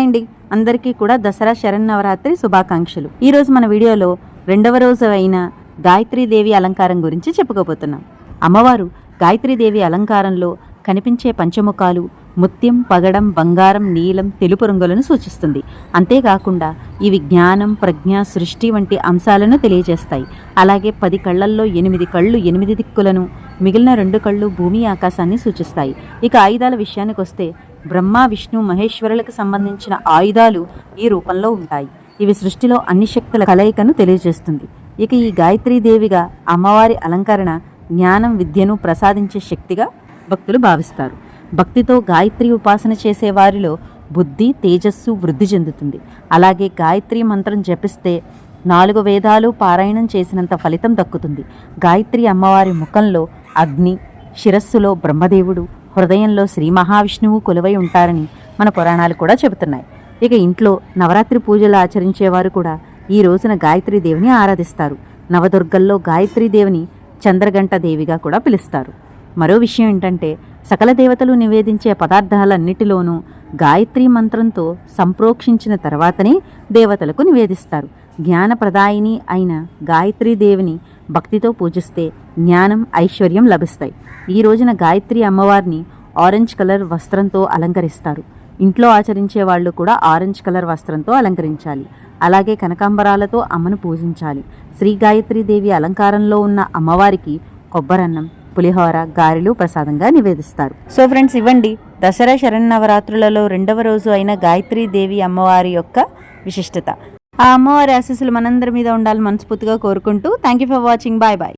Hi అండి. అందరికీ కూడా దసరా శరన్నవరాత్రి శుభాకాంక్షలు. ఈరోజు మన వీడియోలో రెండవ రోజు అయిన గాయత్రీదేవి అలంకారం గురించి చెప్పుకోబోతున్నాం. అమ్మవారు గాయత్రీదేవి అలంకారంలో కనిపించే పంచముఖాలు ముత్యం పగడం బంగారం నీలం తెలుపు రంగులను సూచిస్తుంది. అంతేకాకుండా ఇవి జ్ఞానం ప్రజ్ఞ సృష్టి వంటి అంశాలను తెలియజేస్తాయి. అలాగే పది కళ్ళల్లో ఎనిమిది కళ్ళు ఎనిమిది దిక్కులను మిగిలిన రెండు కళ్ళు భూమి ఆకాశాన్ని సూచిస్తాయి. ఇక ఆయుధాల విషయానికి వస్తే బ్రహ్మ విష్ణు మహేశ్వరులకు సంబంధించిన ఆయుధాలు ఈ రూపంలో ఉంటాయి. ఇవి సృష్టిలో అన్ని శక్తుల కలయికను తెలియజేస్తుంది. ఇక ఈ గాయత్రీదేవిగా అమ్మవారి అలంకరణ జ్ఞానం విద్యను ప్రసాదించే శక్తిగా భక్తులు భావిస్తారు. భక్తితో గాయత్రి ఉపాసన చేసే వారిలో బుద్ధి తేజస్సు వృద్ధి చెందుతుంది. అలాగే గాయత్రి మంత్రం జపిస్తే నాలుగు వేదాలు పారాయణం చేసినంత ఫలితం దక్కుతుంది. గాయత్రి అమ్మవారి ముఖంలో అగ్ని శిరస్సులో బ్రహ్మదేవుడు హృదయంలో శ్రీ మహావిష్ణువు కొలువై ఉంటారని మన పురాణాలు కూడా చెబుతున్నాయి. ఇక ఇంట్లో నవరాత్రి పూజలు ఆచరించేవారు కూడా ఈ రోజున గాయత్రీ దేవిని ఆరాధిస్తారు. నవదుర్గల్లో గాయత్రీ దేవిని చంద్రగంట దేవిగా కూడా పిలుస్తారు. మరో విషయం ఏంటంటే సకల దేవతలు నివేదించే పదార్థాలన్నిటిలోనూ గాయత్రి మంత్రంతో సంప్రోక్షించిన తర్వాతనే దేవతలకు నివేదిస్తారు. జ్ఞానప్రదాయిని అయిన గాయత్రీ దేవిని భక్తితో పూజిస్తే జ్ఞానం ఐశ్వర్యం లభిస్తాయి. ఈ రోజున గాయత్రి అమ్మవారిని ఆరెంజ్ కలర్ వస్త్రంతో అలంకరిస్తారు. ఇంట్లో ఆచరించే వాళ్ళు కూడా ఆరెంజ్ కలర్ వస్త్రంతో అలంకరించాలి. అలాగే కనకాంబరాలతో అమ్మను పూజించాలి. శ్రీ గాయత్రీ దేవి అలంకారంలో ఉన్న అమ్మవారికి కొబ్బరన్నం పులిహోర గారెలు ప్రసాదంగా నివేదిస్తారు. సో ఫ్రెండ్స్ ఇవ్వండి. దసరా శరన్నవరాత్రులలో రెండవ రోజు అయిన గాయత్రీ దేవి అమ్మవారి యొక్క విశిష్టత. ఆ అమ్మవారి ఆశీస్సులు మనందరి మీద ఉండాలని మనస్ఫూర్తిగా కోరుకుంటూ thank you for watching. Bye bye.